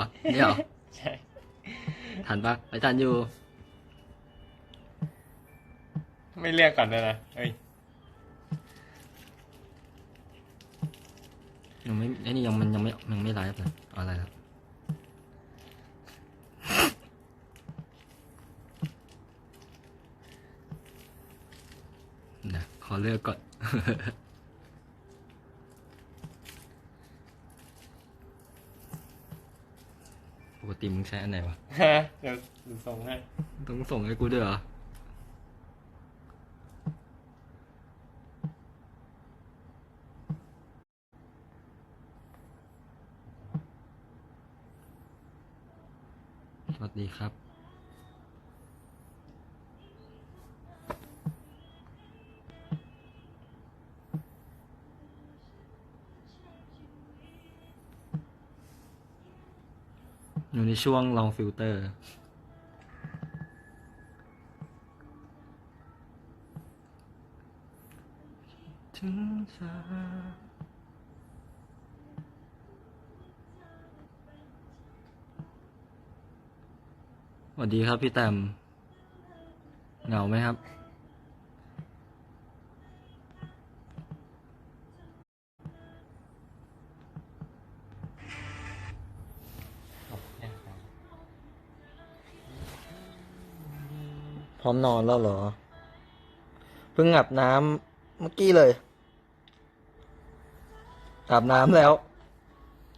วะนี่เหรอใช่ทันปะไปทันอยู่ ไม่เรียกก่อนเลยนะเอ้ยยังไม่ไอ้นี่ยังมันยังไม่ยังไม่ไลฟ์เลยเอาอะไรครับเดี๋ยวขอเลือกก่อน กติมึงใช้อันไหนวะฮะเดี๋ยวเดี๋ยวส่งให้ต้องส่งให้กูด้วยเหรอสวัสดีครับ ในช่วงลองฟิลเตอร์ถึงเธอสวัสดีครับพี่แตมเหงาไหมครับ พร้อมนอนแล้วเหรอ เพิ่งอาบน้ำเมื่อกี้เลย อาบน้ำแล้ว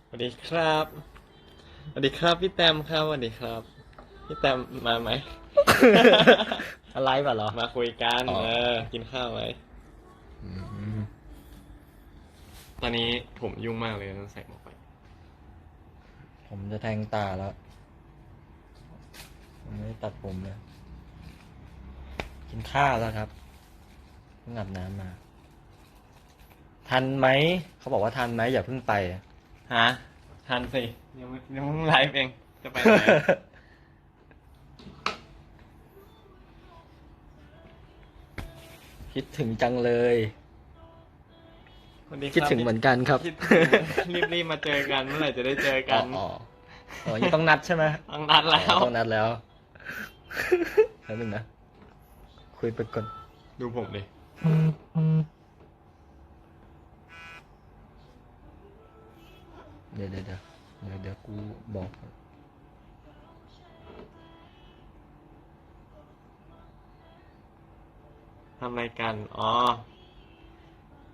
สวัสดีครับ สวัสดีครับพี่แตมครับสวัสดีครับ พี่แตมมาไหม อะไรป่ะเหรอ มาคุยกัน อ๋อ เออ กินข้าวไหมตอนนี้ผมยุ่งมากเลยต้องใส่หมวกไป ผมจะแทงตาแล้วผมไม่ได้ตัดผมเลย กินข้าวแล้วครับเพิ่งอาบน้ำมา ทันไหม เขาบอกว่าทันไหมอย่าเพิ่งไปฮะทันสิยังไม่ยังไม่ไลฟ์เอง จะไปไหนคิดถึงจังเลยสวัสดีรับคิดถึงเหมือนกันครับคิดรีบรีบๆมาเจอกันเมื่อไหร่จะได้เจอกันอ๋ออ๋อยังต้องนัดใช่ไหมต้องนัดแล้ว ต้องนัดแล้ว แล้วนึงนะ คุยไปก่อนดูผมดิเดี๋ยวเดี๋ยวเดี๋ยวเดี๋ยวเดี๋ยวกูบอกก่อนทำรายการอ๋อ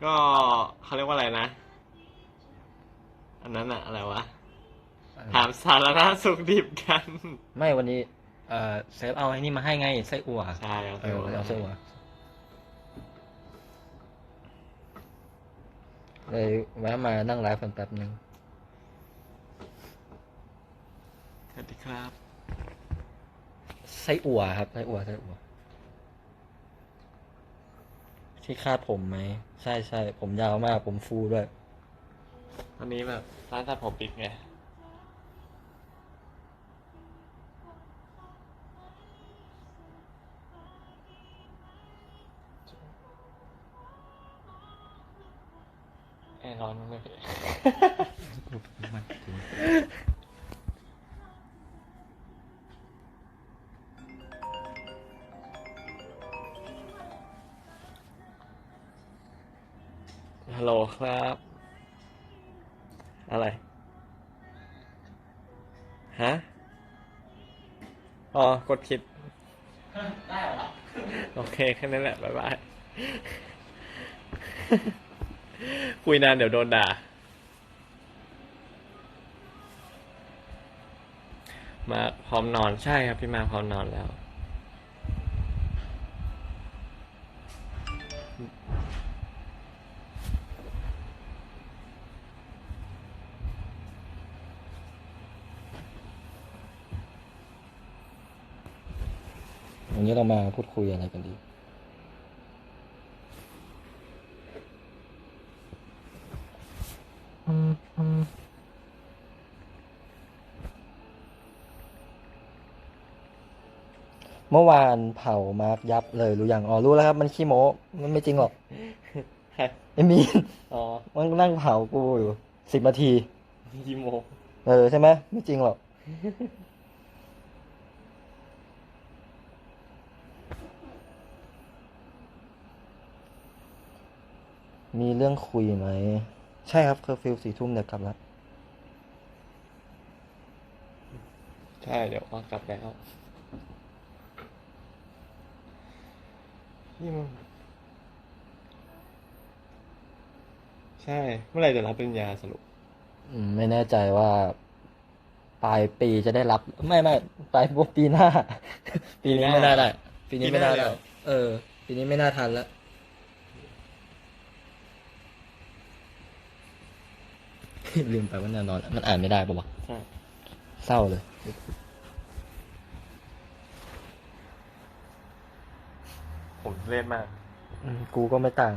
ก็เขาเรียกว่าอะไรนะ อันนั้นอะอะไรวะ ถามสารณสุขดิบกัน ไม่วันนี้ เอ่อเซฟเอาไอ้นี่มาให้ไงไส้อั่วใช่เอาเอไส้ออั่วเอาไส้อั่วเลยแวะมานั่งไลฟ์กันแป๊บนึงสวัสดีครับไส้อั่วครับไส้อั่วไส้อั่วที่คาดผมไหมใช่ใช่ผมยาวมากผมฟูด้วยวันนี้แบบร้านตัดผมปิดไง แอร์ร้อนมั้งไม่พี่ฮัลโหลครับ อะไร ฮะ อ๋อ กดผิด ได้เหรอ โอเค แค่นั้นแหละ บ๊ายบาย คุยนานเดี๋ยวโดนด่า มาพร้อมนอนใช่ครับพี่มาพร้อมนอนแล้ว วันนี้เรามาพูดคุยอะไรกันดี เมื่อวานเผามาร์กยับเลยรู้ยังอ๋อรู้แล้วครับ มันขี้โม้มันไม่จริงหรอกใช่ไอ้มีนอ๋อมันนั่งเผากูอยู่สิบนาทียี่โมงเออใช่ไหมไม่จริงหรอกมีเรื่องคุยไหม ใช่ครับเคอร์ฟิวสี่ทุ่มเดี๋ยวกลับแล้วใช่ เดี๋ยวก็กลับแล้ว นี่มึงใช่ เมื่อไหร่จะรับปริญญาสรุป อืมไม่แน่ใจว่าปลายปีจะได้รับ ไม่ไม่ปลายปีหน้า ปีนี้ไม่น่าได้ ปีนี้ไม่น่าปีหน้าได้เลยเหรอเออ ปีนี้ไม่น่าทันแล้วลืมไปว่าแน่นอน มันอ่านไม่ได้ปะวะใช่เศร้าเลย ผมเล่นมาก อืมกูก็ไม่ต่าง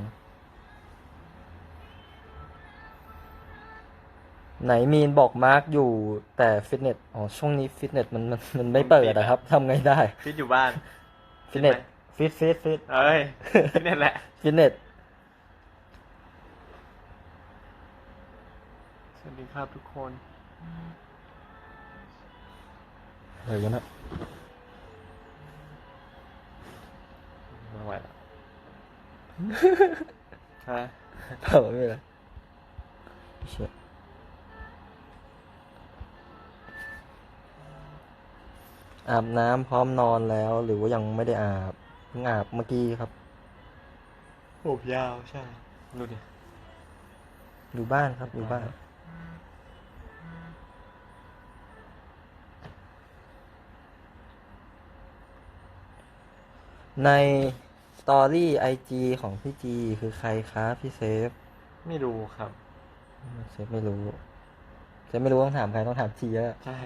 ไหนมีนบอกมาร์กอยู่แต่ฟิตเนสอ๋อช่วงนี้ฟิตเนสมันมันมันไม่เปิดนะครับทำไงได้ ฟิตอยู่บ้าน ฟิตเนสฟิตฟิตฟิตเอ้ยฟิตนี่แหละ ฟิตเนสสวัสดีครับทุกคนอะไรวะนะ ไม่ไหวแล้วฮะเปล่าไม่เป็นไรเชี่ยอาบน้ำพร้อมนอนแล้ว หรือว่ายังไม่ได้อาบเพิ่งอาบเมื่อกี้ครับผมยาวใช่ ดูดิ อยู่บ้านครับอยู่บ้าน ในสตอรี่ไอจีของพี่จีคือใครครับพี่เซฟไม่รู้ครับ เซฟไม่รู้เซฟไม่รู้ต้องถามใครต้องถามจีแล้วใช่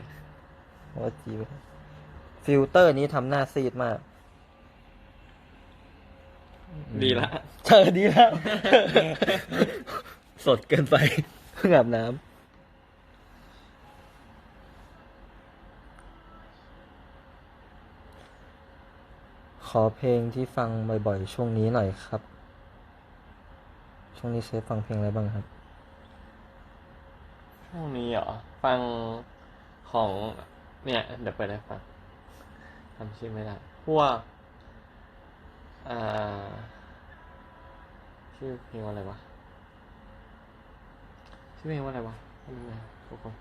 เพราะว่าจีฟิลเตอร์นี้ทำหน้าซีดมาก ดีละเจอดีแล้ว สดเกินไปเพิ่งอาบน้ำ อเพลงที่ฟังบ่อยๆ ช่วงนี้หน่อยครับ ช่วงนี้เซฟฟังเพลงอะไรบ้างครับ ช่วงนี้เหรอ ฟังของเนี่ยเดี๋ยวไปได้ฟังทำชื่อไม่ได้ พวก อ่า ชื่อเพลงว่าอะไรวะ ชื่อเพลงว่าอะไรวะไม่รู้นะทุกคน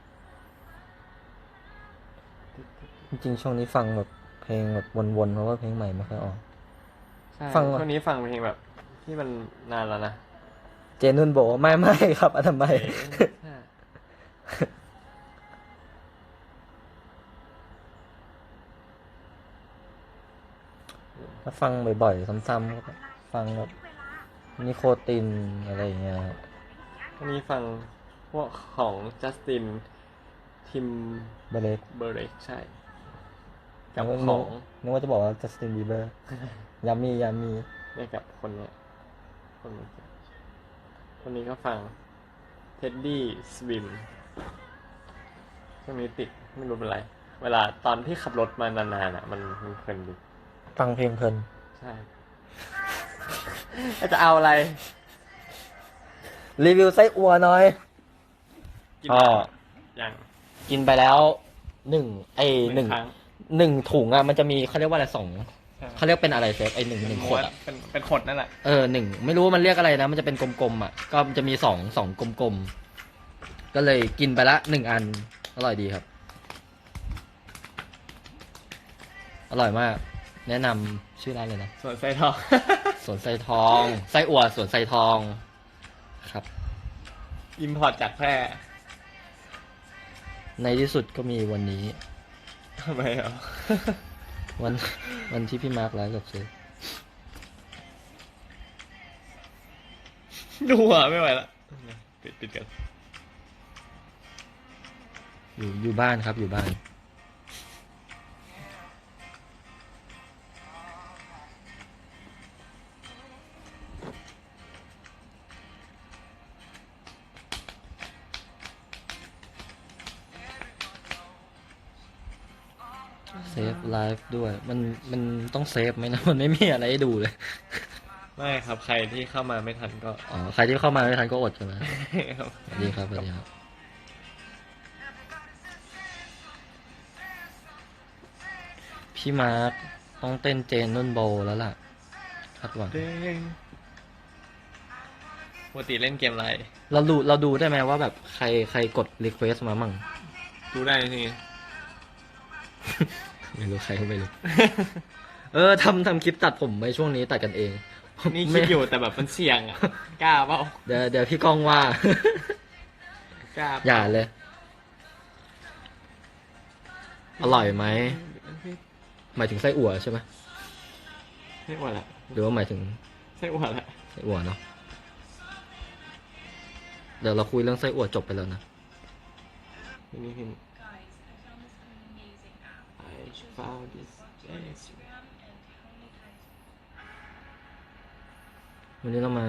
จริงๆช่วงนี้ฟังแบบ เพลงแบบวนๆเพราะว่าเพลงใหม่ไม่ค่อยออก ใช่ฟัง ช่วงนี้ฟังเพลงแบบ ที่มันนานแล้วนะ เจนุ่นบอกว่าไม่ไม่ครับอะทำไมใช่ถ้าฟังบ่อยๆ ซ้ำๆก็แบบฟังแบบนิโคตินอะไรอย่างเงี้ยครับวันนี้ฟังพวกของจัสติน ทิมเบเล็ก เบอร์เรกใช่ กับนึกของนึกว่าจะบอกว่าจัสตินบีเบอร์ยามียามีเนี่ยกับคนเนี้ยคนเมื่อกี้คนนี้ก็ฟังเท็ดดี้สวิมช่วงนี้ติดไม่รู้เป็นไร เวลาตอนที่ขับรถมานานๆอะ มันมันเพลินดี ฟังเพลงเพลินใช่แล้วจะเอาอะไร รีวิวไส้อัวหน่อย กินอ๋อ ยังกินไปแล้วหนึ่งไอหนึ่งครั้ง หนึ่งถุงอะมันจะมีเขาเรียกว่าอะไรสองใช่เขาเรียกเป็นอะไรเซฟไอหนึ่งหนึ่งขวดอะเป็นเป็นขดนั่นแหละเออหนึ่งไม่รู้ว่ามันเรียกอะไรนะ มันจะเป็นกลมๆอะก็มันจะมีสองสองกลมๆก็เลยกินไปละหนึ่งอันอร่อยดีครับ อร่อยมาก แนะนำชื่อร้านเลยนะ ส่วนไส้ทองสวนไซทองไส้อั่วสวนไซทองครับ อิมพอร์ตจากแพร่ ในที่สุดก็มีวันนี้ ทำไมเหรอวันวันที่พี่มาร์คไลฟ์กับเซฟดูอะไม่ไหวละปิดปิดกัน อยู่อยู่บ้านครับอยู่บ้าน ไลฟ์ด้วย มันมันต้องเซฟไหมนะ มันไม่มีอะไรให้ดูเลย ไม่ครับใครที่เข้ามาไม่ทันก็อ๋อ ใครที่เข้ามาไม่ทันก็อดใช่ไหมสวัสดีครับสวัสดีครับ พี่มาร์คต้องเต้นเจนนุ่นโบแล้วล่ะคาดหวังงปกติเล่นเกมอะไรเราดูเราดูได้ไหมว่าแบบใครใครกดรีเควสมามั่งดูได้ที ไม่รู้ใครก็ไม่รู้ เออทำทำคลิปตัดผมไปช่วงนี้ตัดกันเองนี่คิดอยู่แต่แบบมันเสี่ยงอะกล้าเปล่าเดี๋ยวเดี๋ยวพี่ก้องว่า กล้าอย่าเลย อร่อยไหมหมายถึงไส้อั่วใช่ไหมไส้อั่วแหละหรือว่าหมายถึงไส้อั่วแหละไส้อั่วเนาะเดี๋ยวเราคุยเรื่องไส้อั่วจบไปแล้วนะนี่คื อ Guys, I I found found this on this Instagram and Tony Kai วันนี้เรามา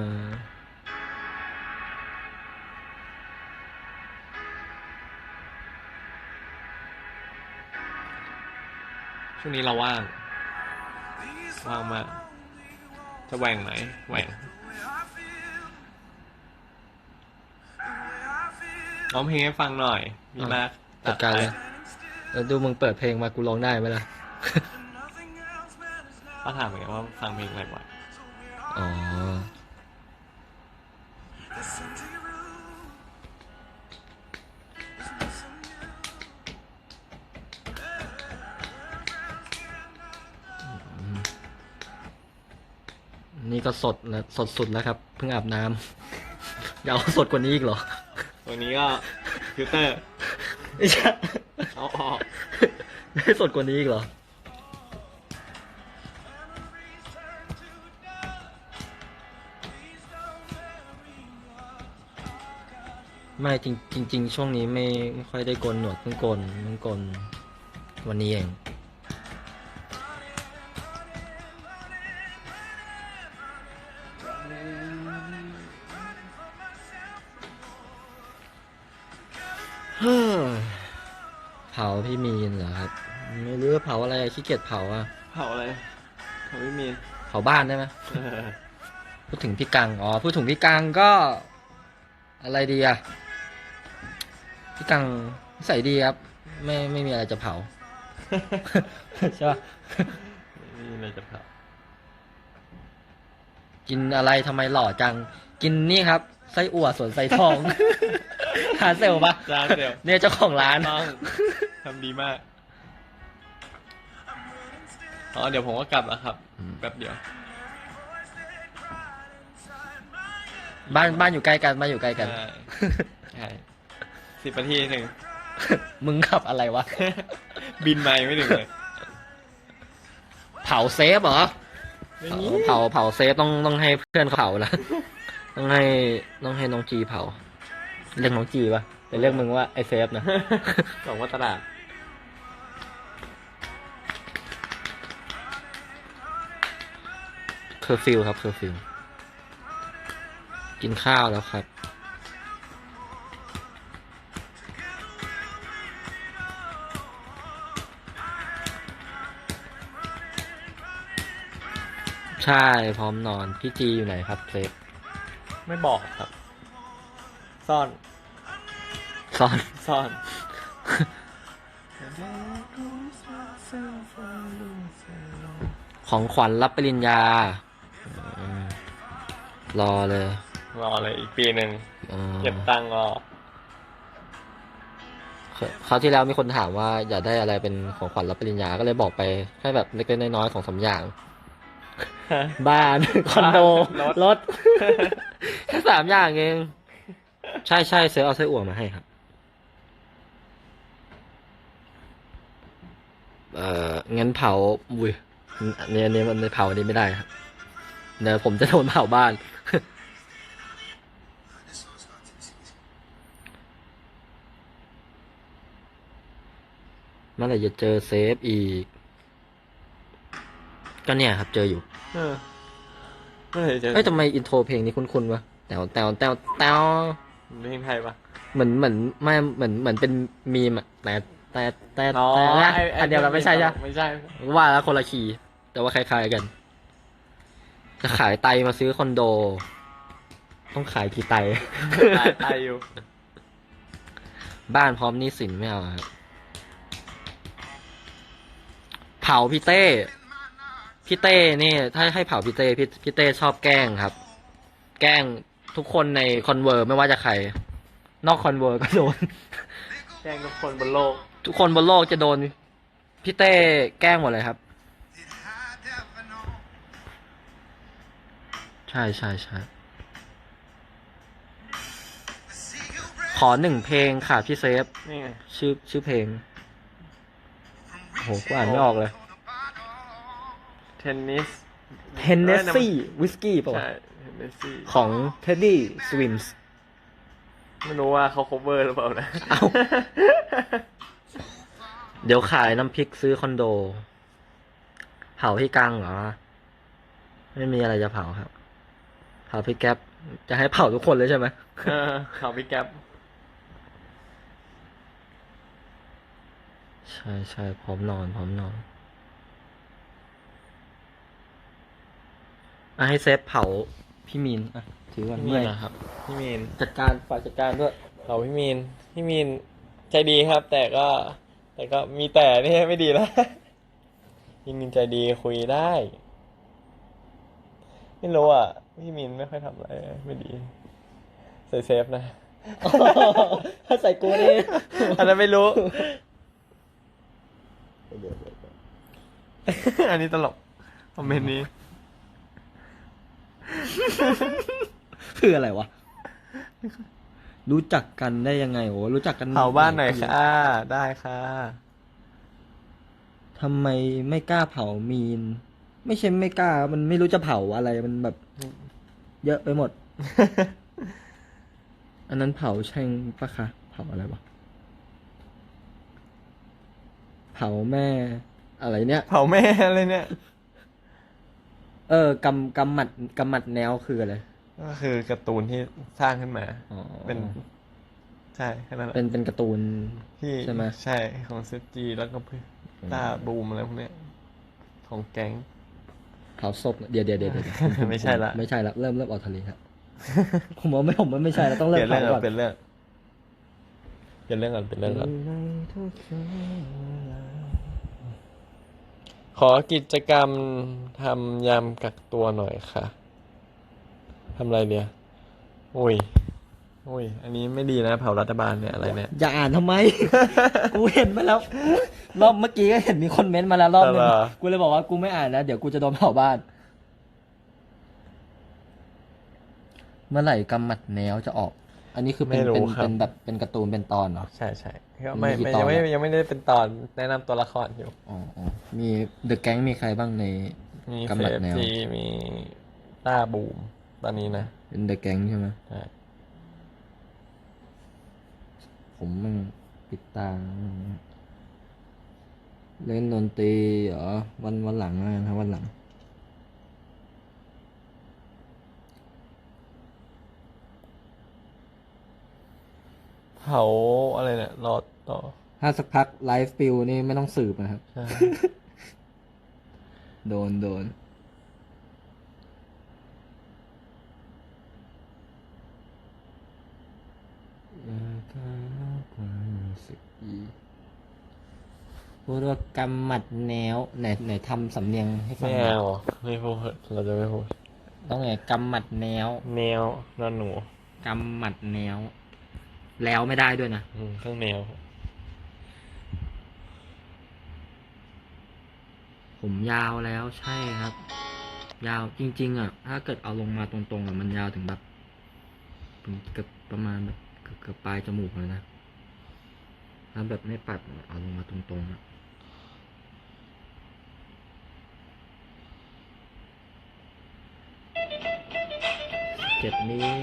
ช่วงนี้เราว่าง ว่างมากจะแหว่งไหมแหว่งร้องเพลงให้ฟังหน่อย มีมากจัดการเลย แล้วดูมึงเปิดเพลงมากูร้องได้ไหมล่ะ ก็ถามเหมือนกันว่าฟังเพลงอะไรบ่อยอ๋อ นี่ก็สดแล้วสดสุดแล้วครับ เพิ่งอาบน้ำ อยากเอาสดกว่านี้อีกเหรอ วันนี้ก็ฟิลเตอร์ ไม่ใช่ เอาออกได้สดกว่านี้อีกเหรอ ไม่จริงจริงๆช่วงนี้ไม่ไม่ค่อยได้โกนหนวดเพิ่งโกนเพิ่งโกนวันนี้เอง เฮ้อ เผาพี่มีนเหรอครับ ไม่รู้ว่าเผาอะไรขี้เกียจเผาอะ เผาอะไรเผาไม่มีนเผาบ้านได้ไหมเออพูดถึงพี่กังอ๋อพูดถึงพี่กังก็ อะไรดีอะพี่กังนิสัยดีครับ ไม่ไม่มีอะไรจะเผา ใช่ปะไม่มีอะไรจะเผากินอะไรทำไมหล่อจัง กินนี่ครับไส้อั่วสวนไส้ทอง หาเซลลปะจ้าเซลลเนี่ยเจ้าของร้าน ต้อง ทำดีมาก อ๋อ เดี๋ยวผมก็กลับแล้วครับ อืม แป๊บเดียว บ้านบ้านอยู่ใกล้กันบ้านอยู่ใกล้กัน ใช่ ใช่สิบนาทีถึง มึงขับอะไรวะ บินไม่ไม่ถึงเลยเผาเซฟเหรอ ไม่มีเผาเผาเซฟต้องต้องให้เพื่อนเขาเผาละ ต้องให้ต้องให้น้องจีเผา เรียกน้องจีปะแต่เรียกมึงว่าไอเซฟนะ บอกว่าตลาด เคอร์ฟิวครับเคอร์ฟิวกินข้าวแล้วครับ ใช่พร้อมนอน พี่จีอยู่ไหนครับเซฟไม่บอกครับ ซ่อน ซ่อน ซ่อน ของขวัญรับปริญญาอืม รอเลยรอเลยอีกปีหนึ่งอืมเก็บตังค์รอคราวที่แล้วมีคนถามว่าอยากได้อะไรเป็นของขวัญรับปริญญาก็เลยบอกไปแค่แบบเล็กๆน้อยๆของสามอย่าง บ้าน คอนโดรถรถแค่สามอย่างเองใช่ใช่เซลเอาไส้อั่วมาให้ครับ เอ่องั้นเผาอุ้ยอันนี้อันนี้มันเผาอันนี้ไม่ได้ครับ เดี๋ยวผมจะโดนเผาบ้าน เมื่อไหร่จะเจอเซฟอีก ก็เนี่ยครับเจออยู่ เออไม่เคยเจอเอ้ยทำไมอินโทรเพลงนี้คุ้นๆวะแตวแตวแตวแตวเพลงไทยปะเหมือนเหมือนไม่เหมือนเหมือนเป็นมีมอะแต่แต่แต่อ๋อแต่นะไไอันเดียวกันไม่ใช่ใช่ไม่ใช่ ว่าแล้วคนละคีย์แต่ว่าคล้ายๆกัน จะขายไตมาซื้อคอนโด ต้องขายกี่ไต ตายตายอยู่ บ้านพร้อมหนี้สินไม่เอาครับเผาพี่เต้พี่เต้นี่ถ้าให้เผาพี่เต้พี่พี่เต้ชอบแกล้งครับ แกล้งทุกคนในคอนเวอร์ไม่ว่าจะใคร นอกคอนเวอร์ก็โดนแกล้งทุกคนบนโลก ทุกคนบนโลกจะโดนพี่เต้แกล้งหมดเลยครับ ช่ใช่ใช่ขอหนึ่งเพลงค่ะพี่เซฟ นี่ไงชื่อชื่อเพลงโอ้โหกูอ่านไม่ออกเลย เทนนิส Tennessee Whiskey ป่ะวะใช่เทนเนสซีของ Teddy Swims ไม่รู้ว่าเขา cover หรือเปล่านะเอ้า เดี๋ยวขายน้ำพริกซื้อคอนโด เผาพี่กังเหรอ ไม่มีอะไรจะเผาครับเผาพี่แก๊ปจะให้เผาทุกคนเลยใช่ไหมเออเขาพี่แก๊ปใช่ใช่พร้อมนอนพร้อมนอนอะให้เซฟเผาพี่มีนอะถือว่าพี่มีเมื่อนยนะครับ พี่มีนจัดการฝากจัดการด้วยเราพี่มีนพี่มีนใจดีครับ แต่ก็ แต่ก็มีแต่นี่ไม่ดีแล้วพี่มีนใจดีคุยได้ ไม่รู้อะ พี่มีนไม่ค่อยทำอะไรไม่ดี ใส่เซฟนะถ้าใส่กูนี่อันนั้นไม่รู้อันนี้ตลกคอมเมนต์นี้คืออะไรวะ รู้จักกันได้ยังไงโอ้รู้จักกันเผาบ้านหน่อยค่ะ ได้ค่ะทำไมไม่กล้าเผามีน ไม่ใช่ไม่กล้า มันไม่รู้จะเผาอะไรมันแบบ เยอะไปหมด อันนั้นเผาแช่งปะคะ เผาอะไรวะเผาแม่อะไรเนี่ย เผาแม่อะไรเนี่ย เออกำกำหมัดกำหมัดแนวคืออะไร ก็คือการ์ตูนที่สร้างขึ้นมา อ๋อ เป็น ใช่แค่นั้นแหละเป็นเป็นการ์ตูน ที่ใช่ไหม ใช่ของเซจีแล้วก็เพื่อนตาบูมอะไรพวกเนี้ยของแก๊ง เผาศพเดี๋ยวเดี๋ยวเดี๋ยวเดี๋ยวผมไม่ใช่ละ ไม่ใช่ละเริ่มเริ่มออกทะเลครับผมว่าไม่ผมว่าไม่ใช่แล้วต้องเปเริ่ลี่มยนเรื่องเผาก่ก่ออนนเปลี่ยนเรื่องเปลี่ยนเรื่องก่อนเปลี่ยนเรื่องก่อนขอกิจกรรมทำยามกักตัวหน่อยค่ะทำอะไรเดียอุ้ย อุ้ย อันนี้ไม่ดีนะเผารัฐบาลเนี่ยอะไรเนี่ย อย่าอ่านทำไม กูเห็นมาแล้ว รอบเมื่อกี้ก็เห็นมีคนเม้นต์มาแล้วรอบนึงแต่ละกูเลยบอกว่ากูไม่อ่านแล้วเดี๋ยวกูจะโดนเผาบ้าน เมื่อไหร่กำหมัดแนวจะออก อันนี้คือเป็นไม่รู้เป็นครับ เป็นแบบเป็นการ์ตูนเป็นตอนเหรอใช่ใช่ก็ไม่มีกี่ไม่ตอนยังไม่อะยังไม่ได้เป็นตอนแนะนำตัวละครอยู่ อ๋ออ๋อมีเดอะแก๊งมีใครบ้างใน มีกำเฟหมัดฟแนว จีมีต้าบูม ตอนนี้นะ เป็นเดอะแก๊งใช่ไหมใช่ ผมมันติดตามเล่นดนตรีเหรอวันวันหลังนะครับวันหลัง เผาอะไรเนี่ยรอต่อ ถ้าสักพักไลฟ์ฟิลนี่ไม่ต้องสืบนะครับใช่โดนโดน พูดว่ากำหมัดแนวไหนไหนทำสำเนียงให้ฟัไม่งหน่อยเอาไม่พูดเราจะไม่พูดต้องไงกำหมัดแนวแมวนอนหนูกำหมัดแนว แล้วไม่ได้ด้วยนะ อืมเครื่องแมวผมยาวแล้วใช่ครับ ยาวจริง ๆ อะ ถ้าเกิดเอาลงมาตรงๆอะมันยาวถึงแบบถึงเกือบประมาณแบบเกือบเกือบปลายจมูกเลยนะถ้าแบบไม่ปัดเอาลงมาตรงๆอะ เจ็ดนี้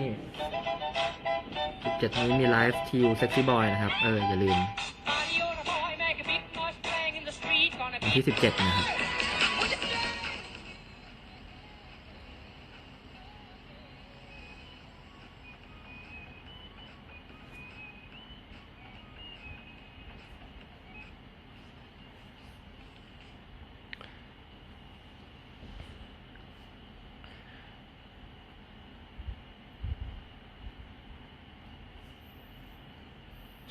เจ็ดนี้มีไลฟ์ทิวเซ็กซี่บอยนะครับ เออ อย่าลืมวันที่สิบเจ็ดนะครับ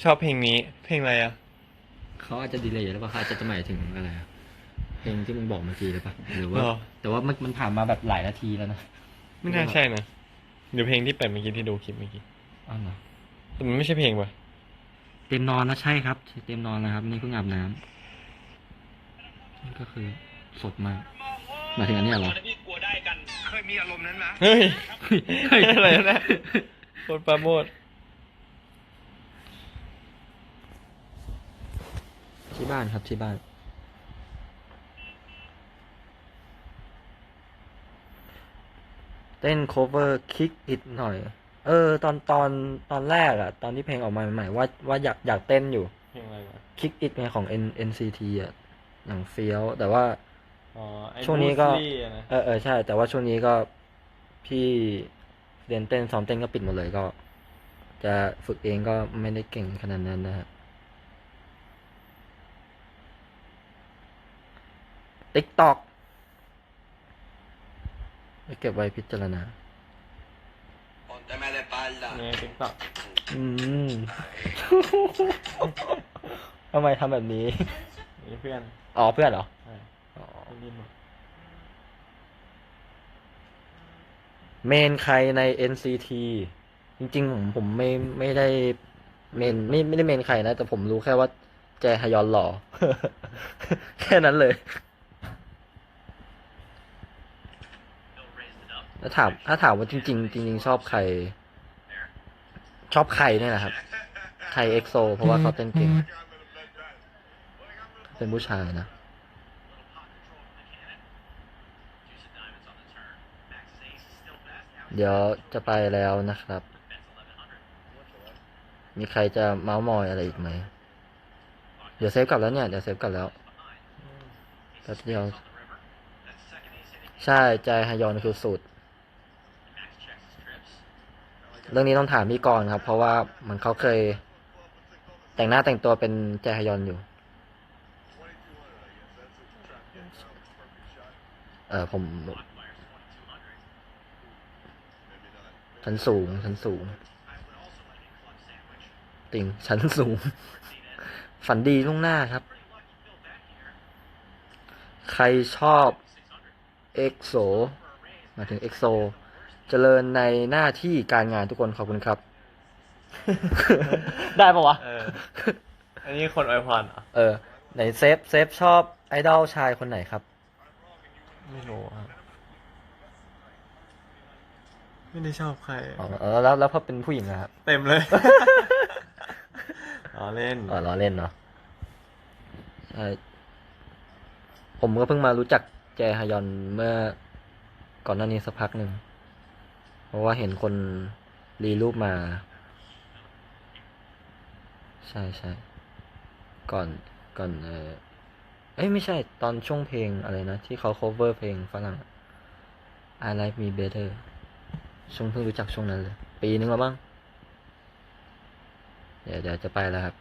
ชอบเพลงนี้ เพลงอะไรอะ เขาอาจจะดีเลยหรือเปล่าเขาอาจจะจะหมายถึงอะไรอะเพลงที่มึงบอกเมื่อกี้หรือเปล่าหรือว่าเหรอ แต่ว่ามันมันผ่านมาแบบหลายนาทีแล้วนะไม่น่าใช่นะเดี๋ยวเพลงที่เปิดเมื่อกี้ที่ดูคลิปเมื่อกี้อ้าวเหรอแต่มันไม่ใช่เพลงป่ะเต็มนอนแล้วใช่ครับ เต็มนอนแล้วครับ นี่เพิ่งอาบน้ำนี่ก็คือสดมากหมายถึงอันเนี้ยเหรอเคยมีอารมณ์นั้นนะ เฮ้ยเฮ้ยอะไรนะโคตรปราโมด ที่บ้านครับที่บ้าน เต้น cover kick it หน่อย เออ ตอนตอนตอนแรกอะตอนที่เพลงออกมาใหม่ๆว่าว่าอยากอยากเต้นอยู่ เพลงอะไรวะ kick it ไงของ N NCT อะอย่างเฟี้ยว แต่ว่าอ๋อไอ้ช่วงนี้ก็ Bruce Lee อะนะเออเออใช่ แต่ว่าช่วงนี้ก็พี่เรียนเต้นซ้อมเต้นก็ปิดหมดเลยก็ จะฝึกเองก็ไม่ได้เก่งขนาดนั้นนะฮะ ติ๊กตอกเก็บไว้พิจารณา Pónteme de espalda. ในติ๊กต็อกอืม ทำไมทำแบบนี้ นี่เพื่อนอ๋อเพื่อนเหรอ ใช่อ๋อไม่ได้มาเมนใครใน NCT จริงๆ ผมผมไม่ไม่ได้เมนไม่ไม่ได้เมนใครนะ แต่ผมรู้แค่ว่าแจฮยอนหล่อ แค่นั้นเลย ถ้าถามถ้าถามว่าจริง ๆ จริง ๆ ชอบใคร ชอบใครเนี่ยนะครับใครเอ็กโซเพราะว่าเขาเต้นเก่ง เป็นผู้ชายนะ เดี๋ยวจะไปแล้วนะครับ มีใครจะเมาส์มอยอะไรอีกไหม เดี๋ยวเซฟกลับแล้วเนี่ย เดี๋ยวเซฟกลับแล้วแป๊บเดียว ใช่ ใจฮยอนคือสุด เรื่องนี้ต้องถามพี่กรครับ เพราะว่ามันเขาเคย แต่งหน้าแต่งตัวเป็นใจฮยอนอยู่ เออผมชั้นสูงชั้นสูงติงชั้นสูง ฝันดีล่วงหน้าครับ ใครชอบเอ็กโซหมายถึงเอ็กโซ เจริญในหน้าที่การงานทุกคนขอบคุณครับ ได้ปะวะ เออ อันนี้คนอวยพรเหรอเออไหนเซฟเซฟชอบไอดอลชายคนไหนครับ ไม่รู้ครับไม่ได้ชอบใคร อ๋อแล้วแล้วแล้วพอเป็นผู้หญิงอะครับเต็มเลย อ๋อเล่น อ๋อล้อเล่นเนาะใช่ผมก็เพิ่งมารู้จักแจฮยอนเมื่อก่อนหน้านี้สักพักหนึ่ง เพราะว่าเห็นคนรีรูปมา ใช่ใช่ก่อนก่อนเออเอ้ยไม่ใช่ตอนช่วงเพลงอะไรนะ ที่เขา cover เพลงฝรั่ง I like me better ช่วงเพิ่งรู้จักช่วงนั้นเลย ปีนึงแล้วมั้งเดี๋ยวเดี๋ยวจะไปแล้วครับ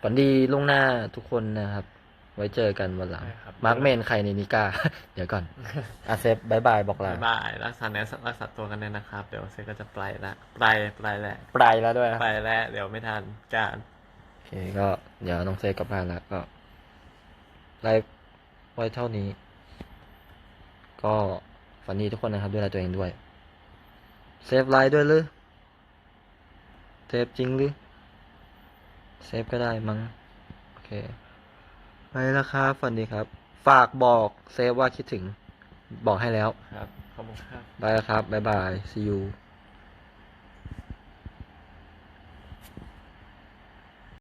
ฝันดีล่วงหน้าทุกคนนะครับ ไว้เจอกันวันหลังใช่ครับมาร์กเมนใครในนิก้า เดี๋ยวก่อน อาเซฟบายบายบอกลาบ๊ายบายรักษาเนื้อรักษาตัวกันด้วยนะครับ เดี๋ยวเซก็จะไปละไปไปแหละปลายแล้วด้วยนะไปแล้วเดี๋ยวไม่ทันการโอเคก็เดี๋ยวน้องเซฟกลับบ้านแล้วก็ไลฟ์ไว้เท่านี้ ก็ฝันดีทุกคนนะครับดูแลตัวเองด้วย เซฟไลฟ์ด้วยหรือเซฟจริงหรือเซฟก็ได้มั้งโอเค ไปแล้วครับฝันดีครับ ฝากบอกเซฟว่าคิดถึง บอกให้แล้ว ครับ ขอบคุณครับ ไปแล้วครับ บ๊ายบาย see you